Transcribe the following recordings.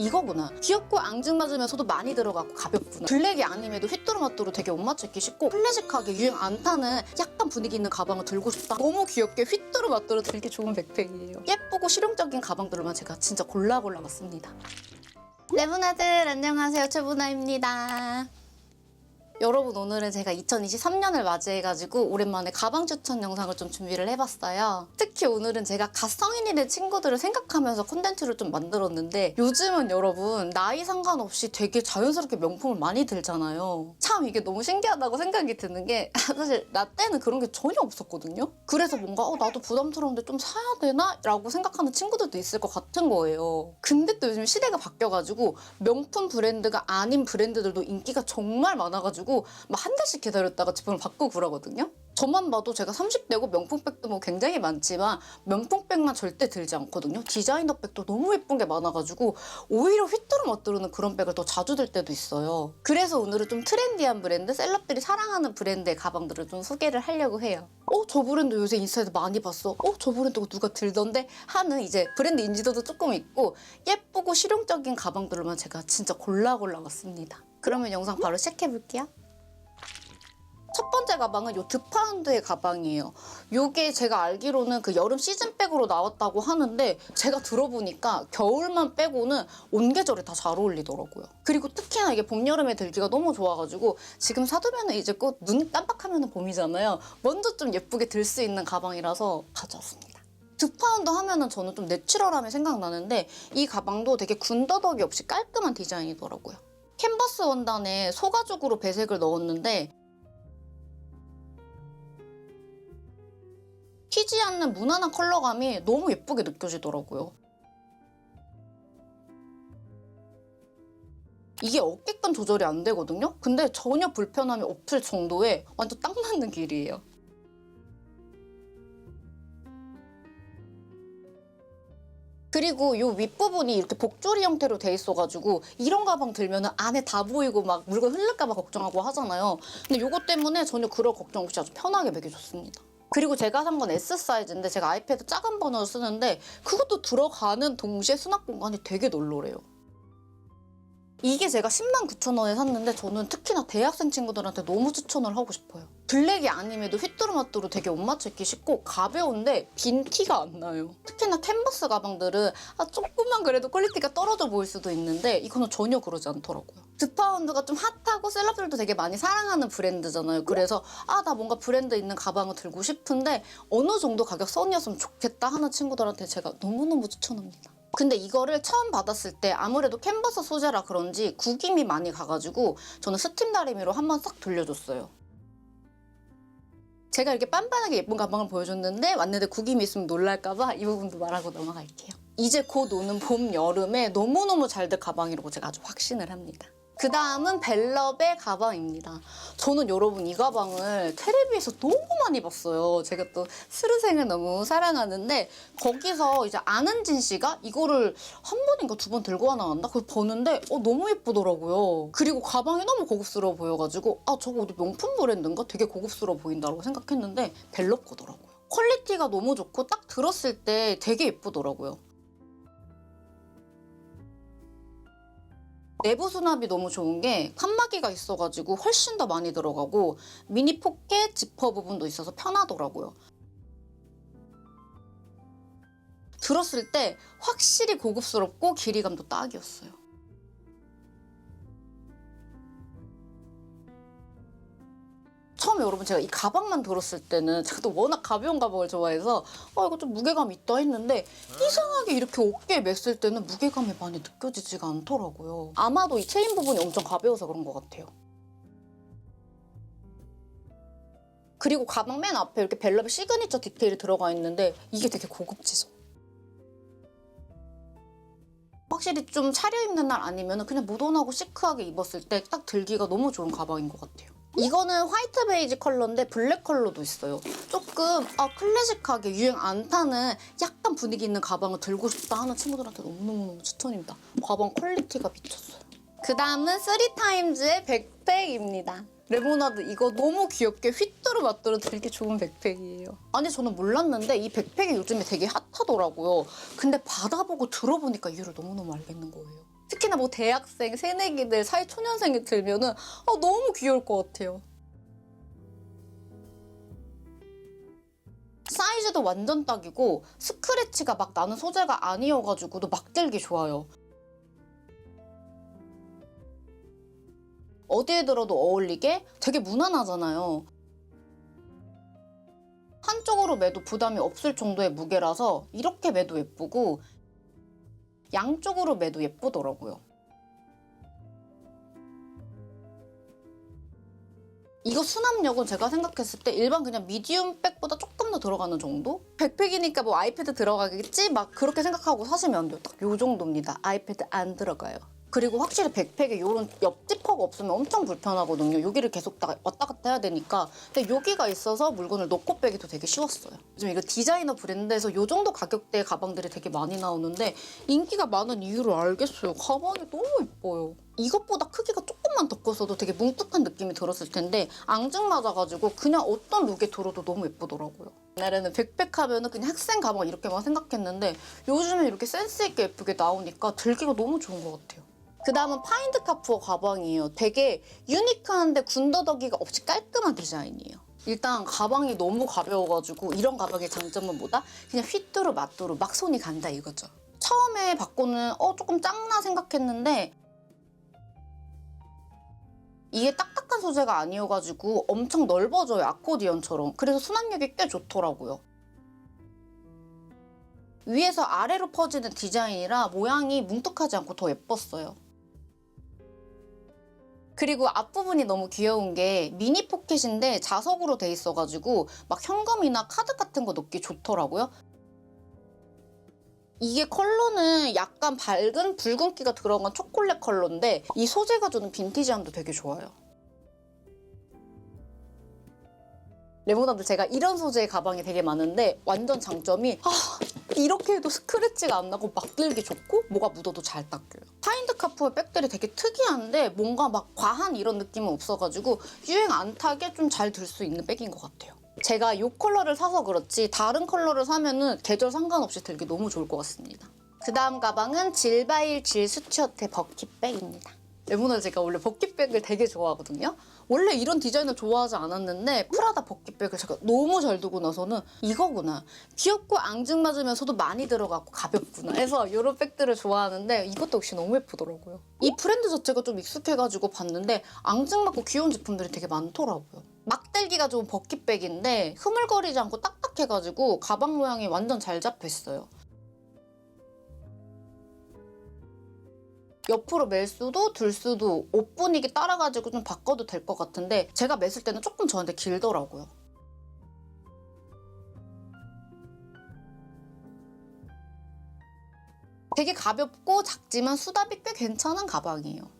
이거구나. 귀엽고 앙증맞으면서도 많이 들어가고 가볍구나. 블랙이 아님에도 휘뚜루마뚜루 되게 옷 맞추기 쉽고 클래식하게 유행 안 타는 약간 분위기 있는 가방을 들고 싶다. 너무 귀엽게 휘뚜루마뚜루 들기 좋은 백팩이에요. 예쁘고 실용적인 가방들로만 제가 진짜 골라 골라 봤습니다. 레브나들 안녕하세요. 최부나입니다. 여러분 오늘은 제가 2023년을 맞이해가지고 오랜만에 가방 추천 영상을 좀 준비를 해봤어요. 특히 오늘은 제가 갓 성인이 된 친구들을 생각하면서 콘텐츠를 좀 만들었는데 요즘은 여러분 나이 상관없이 되게 자연스럽게 명품을 많이 들잖아요. 참 이게 너무 신기하다고 생각이 드는 게 사실 나 때는 그런 게 전혀 없었거든요. 그래서 뭔가 어, 나도 부담스러운데 좀 사야 되나? 라고 생각하는 친구들도 있을 것 같은 거예요. 근데 또 요즘 시대가 바뀌어가지고 명품 브랜드가 아닌 브랜드들도 인기가 정말 많아가지고 막 한 달씩 기다렸다가 제품을 바꾸고 그러거든요. 저만 봐도 제가 30대고 명품백도 뭐 굉장히 많지만 명품백만 절대 들지 않거든요. 디자이너 백도 너무 예쁜 게 많아가지고 오히려 휘뚜루마뚜루는 그런 백을 더 자주 들 때도 있어요. 그래서 오늘은 좀 트렌디한 브랜드, 셀럽들이 사랑하는 브랜드의 가방들을 좀 소개를 하려고 해요. 어, 저 브랜드 요새 인스타에서 많이 봤어. 어, 저 브랜드 누가 들던데? 하는 이제 브랜드 인지도도 조금 있고 예쁘고 실용적인 가방들로만 제가 진짜 골라 골라 왔습니다. 그러면 영상 바로 시작해 볼게요. 첫 번째 가방은 요 드파운드의 가방이에요. 요게 제가 알기로는 그 여름 시즌백으로 나왔다고 하는데 제가 들어보니까 겨울만 빼고는 온 계절에 다 잘 어울리더라고요. 그리고 특히나 이게 봄, 여름에 들기가 너무 좋아가지고 지금 사두면 이제 곧 눈 깜빡하면 봄이잖아요. 먼저 좀 예쁘게 들 수 있는 가방이라서 가져왔습니다. 드파운드 하면은 저는 좀 내추럴함이 생각나는데 이 가방도 되게 군더더기 없이 깔끔한 디자인이더라고요. 캔버스 원단에 소가죽으로 배색을 넣었는데 튀지 않는 무난한 컬러감이 너무 예쁘게 느껴지더라고요. 이게 어깨끈 조절이 안 되거든요? 근데 전혀 불편함이 없을 정도의 완전 딱 맞는 길이에요. 그리고 이 윗부분이 이렇게 복조리 형태로 돼 있어가지고 이런 가방 들면 안에 다 보이고 막 물건 흘릴까봐 걱정하고 하잖아요. 근데 이것 때문에 전혀 그럴 걱정 없이 아주 편하게 매겨줬습니다. 그리고 제가 산 건 S 사이즈인데 제가 아이패드 작은 번호를 쓰는데 그것도 들어가는 동시에 수납 공간이 되게 널널해요. 이게 제가 10만 9천 원에 샀는데 저는 특히나 대학생 친구들한테 너무 추천을 하고 싶어요. 블랙이 아님에도 휘뚜루마뚜루 되게 옷 맞추기 쉽고 가벼운데 빈 티가 안 나요. 특히나 캔버스 가방들은 아, 조금만 그래도 퀄리티가 떨어져 보일 수도 있는데 이거는 전혀 그러지 않더라고요. 드파운드가 좀 핫하고 셀럽들도 되게 많이 사랑하는 브랜드잖아요. 그래서 아 나 뭔가 브랜드 있는 가방을 들고 싶은데 어느 정도 가격 선이었으면 좋겠다 하는 친구들한테 제가 너무너무 추천합니다. 근데 이거를 처음 받았을 때 아무래도 캔버스 소재라 그런지 구김이 많이 가가지고 저는 스팀 다리미로 한번 싹 돌려줬어요. 제가 이렇게 빤빤하게 예쁜 가방을 보여줬는데 왔는데 구김이 있으면 놀랄까봐 이 부분도 말하고 넘어갈게요. 이제 곧 오는 봄, 여름에 너무너무 잘 될 가방이라고 제가 아주 확신을 합니다. 그 다음은 벨럽의 가방입니다. 저는 여러분 이 가방을 텔레비에서 너무 많이 봤어요. 제가 또 스르생을 너무 사랑하는데 거기서 이제 아는진 씨가 이거를 한 번인가 두 번 들고 나왔나? 그걸 보는데 어, 너무 예쁘더라고요. 그리고 가방이 너무 고급스러워 보여가지고 아 저거 어디 명품 브랜드인가? 되게 고급스러워 보인다고 생각했는데 벨럽 거더라고요. 퀄리티가 너무 좋고 딱 들었을 때 되게 예쁘더라고요. 내부 수납이 너무 좋은 게 칸막이가 있어가지고 훨씬 더 많이 들어가고 미니 포켓 지퍼 부분도 있어서 편하더라고요. 들었을 때 확실히 고급스럽고 길이감도 딱이었어요. 처음에 여러분 제가 이 가방만 들었을 때는 제가 또 워낙 가벼운 가방을 좋아해서 어 이거 좀 무게감 있다 했는데 이상하게 이렇게 어깨에 맸을 때는 무게감이 많이 느껴지지가 않더라고요. 아마도 이 체인 부분이 엄청 가벼워서 그런 것 같아요. 그리고 가방 맨 앞에 이렇게 벨럽의 시그니처 디테일이 들어가 있는데 이게 되게 고급지죠. 확실히 좀 차려입는 날 아니면 그냥 모던하고 시크하게 입었을 때 딱 들기가 너무 좋은 가방인 것 같아요. 이거는 화이트 베이지 컬러인데 블랙 컬러도 있어요. 조금 아 클래식하게 유행 안 타는 약간 분위기 있는 가방을 들고 싶다 하는 친구들한테 너무너무 추천입니다. 가방 퀄리티가 미쳤어요. 그 다음은 쓰리타임즈의 백팩입니다. 레모나드 이거 너무 귀엽게 휘뚜루 마뚜루 들기 좋은 백팩이에요. 아니 저는 몰랐는데 이 백팩이 요즘에 되게 핫하더라고요. 근데 받아보고 들어보니까 이유를 너무너무 알겠는 거예요. 특히나 뭐 대학생, 새내기들, 사회초년생이 들면은 아, 너무 귀여울 것 같아요. 사이즈도 완전 딱이고 스크래치가 막 나는 소재가 아니어가지고도 막 들기 좋아요. 어디에 들어도 어울리게 되게 무난하잖아요. 한쪽으로 매도 부담이 없을 정도의 무게라서 이렇게 매도 예쁘고 양쪽으로 매도 예쁘더라고요. 이거 수납력은 제가 생각했을 때 일반 그냥 미디움 백보다 조금 더 들어가는 정도? 백팩이니까 뭐 아이패드 들어가겠지? 막 그렇게 생각하고 사시면 안 돼요. 딱 요 정도입니다. 아이패드 안 들어가요. 그리고 확실히 백팩에 이런 옆 지퍼가 없으면 엄청 불편하거든요. 여기를 계속 다 왔다 갔다 해야 되니까. 근데 여기가 있어서 물건을 넣고 빼기도 되게 쉬웠어요. 요즘 이거 디자이너 브랜드에서 이 정도 가격대의 가방들이 되게 많이 나오는데 인기가 많은 이유를 알겠어요. 가방이 너무 예뻐요. 이것보다 크기가 조금만 더 컸어도 되게 뭉툭한 느낌이 들었을 텐데 앙증 맞아가지고 그냥 어떤 룩에 들어도 너무 예쁘더라고요. 옛날에는 백팩 하면은 그냥 학생 가방 이렇게만 생각했는데 요즘에 이렇게 센스 있게 예쁘게 나오니까 들기가 너무 좋은 것 같아요. 그 다음은 파인드 카푸어 가방이에요. 되게 유니크한데 군더더기가 없이 깔끔한 디자인이에요. 일단 가방이 너무 가벼워가지고 이런 가방의 장점은 뭐다? 그냥 휘뚜루 마뚜루 막 손이 간다 이거죠. 처음에 받고는 어 조금 작나 생각했는데 이게 딱딱한 소재가 아니어가지고 엄청 넓어져요 아코디언처럼 그래서 수납력이 꽤 좋더라고요 위에서 아래로 퍼지는 디자인이라 모양이 뭉툭하지 않고 더 예뻤어요 그리고 앞부분이 너무 귀여운 게 미니 포켓인데 자석으로 돼 있어가지고 막 현금이나 카드 같은 거 넣기 좋더라고요 이게 컬러는 약간 밝은 붉은기가 들어간 초콜릿 컬러인데 이 소재가 주는 빈티지함도 되게 좋아요. 레모나드 제가 이런 소재의 가방이 되게 많은데 완전 장점이 아 이렇게 해도 스크래치가 안 나고 막 들기 좋고 뭐가 묻어도 잘 닦여요. 파인드 카프의 백들이 되게 특이한데 뭔가 막 과한 이런 느낌은 없어가지고 유행 안 타게 좀 잘 들 수 있는 백인 것 같아요. 제가 이 컬러를 사서 그렇지 다른 컬러를 사면은 계절 상관없이 들기 너무 좋을 것 같습니다. 그 다음 가방은 질바일 질 수츠어테 버킷백입니다. 레모나 제가 원래 버킷백을 되게 좋아하거든요. 원래 이런 디자인을 좋아하지 않았는데 프라다 버킷백을 제가 너무 잘 두고 나서는 이거구나. 귀엽고 앙증맞으면서도 많이 들어가고 가볍구나 해서 이런 백들을 좋아하는데 이것도 역시 너무 예쁘더라고요. 이 브랜드 자체가 좀 익숙해가지고 봤는데 앙증맞고 귀여운 제품들이 되게 많더라고요. 막들기가 좋은 버킷백인데 흐물거리지 않고 딱딱해가지고 가방 모양이 완전 잘 잡혀 있어요. 옆으로 멜 수도 둘 수도 옷 분위기 따라가지고 좀 바꿔도 될 것 같은데 제가 맸을 때는 조금 저한테 길더라고요. 되게 가볍고 작지만 수납이 꽤 괜찮은 가방이에요.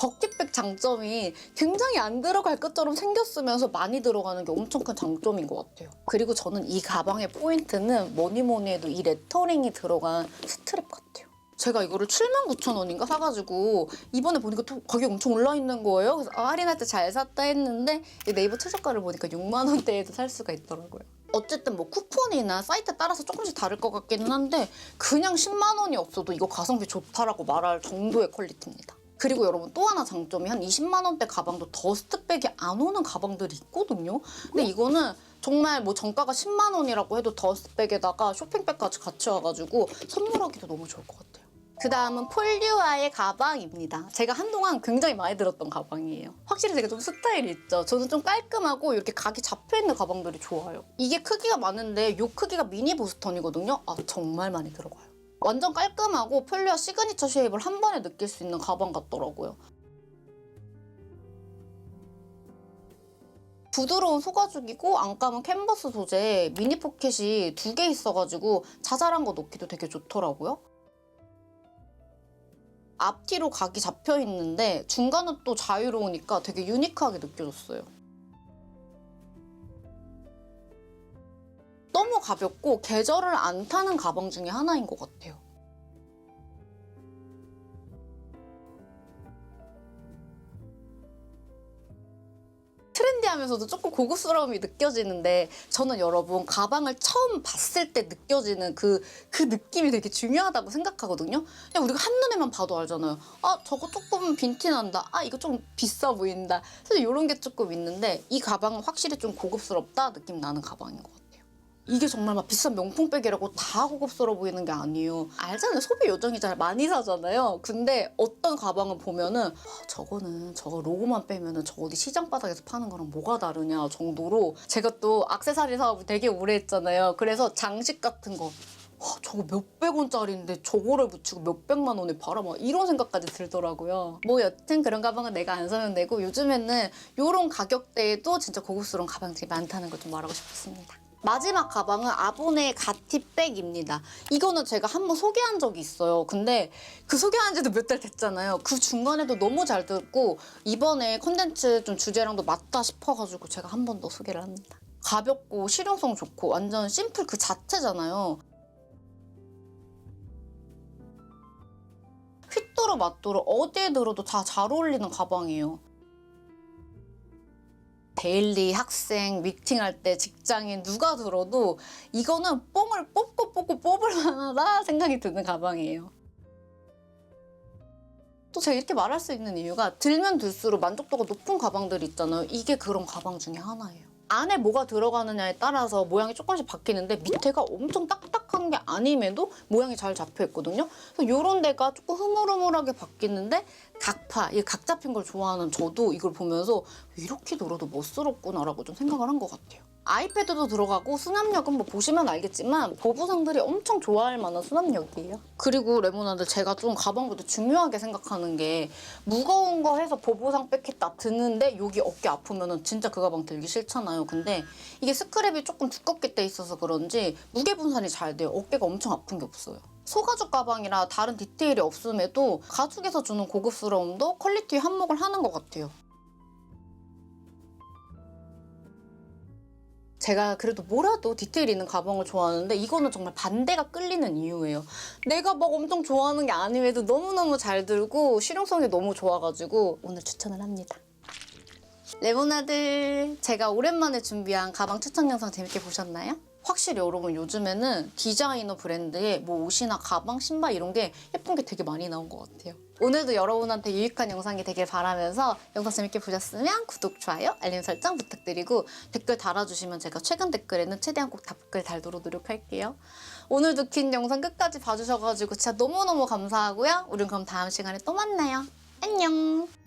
버킷백 장점이 굉장히 안 들어갈 것처럼 생겼으면서 많이 들어가는 게 엄청 큰 장점인 것 같아요. 그리고 저는 이 가방의 포인트는 뭐니 뭐니 해도 이 레터링이 들어간 스트랩 같아요. 제가 이거를 79,000원인가 사가지고 이번에 보니까 또 가격 엄청 올라 있는 거예요. 그래서 아, 할인할 때 잘 샀다 했는데 이 네이버 최저가를 보니까 6만 원대에도 살 수가 있더라고요. 어쨌든 뭐 쿠폰이나 사이트 따라서 조금씩 다를 것 같기는 한데 그냥 10만 원이 없어도 이거 가성비 좋다라고 말할 정도의 퀄리티입니다. 그리고 여러분 또 하나 장점이 한 20만 원대 가방도 더스트백이 안 오는 가방들이 있거든요. 근데 이거는 정말 뭐 정가가 10만 원이라고 해도 더스트백에다가 쇼핑백까지 같이 와가지고 선물하기도 너무 좋을 것 같아요. 그 다음은 폴리와의 가방입니다. 제가 한동안 굉장히 많이 들었던 가방이에요. 확실히 제가 좀 스타일이 있죠. 저는 좀 깔끔하고 이렇게 각이 잡혀있는 가방들이 좋아요. 이게 크기가 많은데 이 크기가 미니 보스턴이거든요. 아 정말 많이 들어가요. 완전 깔끔하고 폴리와 시그니처 쉐입을 한 번에 느낄 수 있는 가방 같더라고요. 부드러운 소가죽이고 안감은 캔버스 소재 미니 포켓이 두 개 있어가지고 자잘한 거 넣기도 되게 좋더라고요. 앞뒤로 각이 잡혀 있는데 중간은 또 자유로우니까 되게 유니크하게 느껴졌어요. 가볍고 계절을 안 타는 가방 중에 하나인 것 같아요. 트렌디하면서도 조금 고급스러움이 느껴지는데 저는 여러분 가방을 처음 봤을 때 느껴지는 그, 그 느낌이 되게 중요하다고 생각하거든요. 그냥 우리가 한눈에만 봐도 알잖아요. 아 저거 조금 빈티난다. 아 이거 좀 비싸 보인다. 사실 이런 게 조금 있는데 이 가방은 확실히 좀 고급스럽다 느낌 나는 가방인 것 같아요. 이게 정말 막 비싼 명품 백이라고 다 고급스러워 보이는 게 아니에요. 알잖아요. 소비 요정이 잘 많이 사잖아요. 근데 어떤 가방을 보면은 와, 저거는 저거 로고만 빼면은 저 어디 시장 바닥에서 파는 거랑 뭐가 다르냐 정도로 제가 또 악세사리 사업을 되게 오래 했잖아요. 그래서 장식 같은 거 와, 저거 몇백 원짜리인데 저거를 붙이고 몇백만 원에 팔아 막 이런 생각까지 들더라고요. 뭐 여튼 그런 가방은 내가 안 사면 되고 요즘에는 이런 가격대에도 진짜 고급스러운 가방들이 많다는 걸 좀 말하고 싶었습니다. 마지막 가방은 아보네 가티백입니다. 이거는 제가 한번 소개한 적이 있어요. 근데 그 소개한 지도 몇 달 됐잖아요. 그 중간에도 너무 잘 듣고 이번에 컨텐츠 좀 주제랑도 맞다 싶어가지고 제가 한 번 더 소개를 합니다. 가볍고 실용성 좋고 완전 심플 그 자체잖아요. 휘뚜루 마뚜루 어디에 들어도 다 잘 어울리는 가방이에요. 데일리, 학생, 미팅할 때 직장인 누가 들어도 이거는 뽕을 뽑고 뽑고 뽑을 만하다 생각이 드는 가방이에요. 또 제가 이렇게 말할 수 있는 이유가 들면 들수록 만족도가 높은 가방들 있잖아요. 이게 그런 가방 중에 하나예요. 안에 뭐가 들어가느냐에 따라서 모양이 조금씩 바뀌는데 밑에가 엄청 딱딱한 게 아님에도 모양이 잘 잡혀 있거든요. 그래서 이런 데가 조금 흐물흐물하게 바뀌는데 각파, 이각 잡힌 걸 좋아하는 저도 이걸 보면서 이렇게 들어도 멋스럽구나라고 좀 생각을 한 것 같아요. 아이패드도 들어가고 수납력은 뭐 보시면 알겠지만 보부상들이 엄청 좋아할 만한 수납력이에요. 그리고 레모나드 제가 좀 가방보다 중요하게 생각하는 게 무거운 거 해서 보부상 뺏겠다 드는데 여기 어깨 아프면은 진짜 그 가방 들기 싫잖아요. 근데 이게 스크랩이 조금 두껍게 돼 있어서 그런지 무게 분산이 잘 돼요. 어깨가 엄청 아픈 게 없어요. 소가죽 가방이라 다른 디테일이 없음에도 가죽에서 주는 고급스러움도 퀄리티에 한몫을 하는 것 같아요. 제가 그래도 뭐라도 디테일 있는 가방을 좋아하는데 이거는 정말 반대가 끌리는 이유예요. 내가 막 엄청 좋아하는 게 아님에도 너무너무 잘 들고 실용성이 너무 좋아가지고 오늘 추천을 합니다. 레모나들 제가 오랜만에 준비한 가방 추천 영상 재밌게 보셨나요? 확실히 여러분 요즘에는 디자이너 브랜드의 뭐 옷이나 가방, 신발 이런 게 예쁜 게 되게 많이 나온 것 같아요. 오늘도 여러분한테 유익한 영상이 되길 바라면서 영상 재밌게 보셨으면 구독, 좋아요, 알림 설정 부탁드리고 댓글 달아주시면 제가 최근 댓글에는 최대한 꼭 답글 달도록 노력할게요. 오늘도 긴 영상 끝까지 봐주셔가지고 진짜 너무너무 감사하고요. 우린 그럼 다음 시간에 또 만나요. 안녕!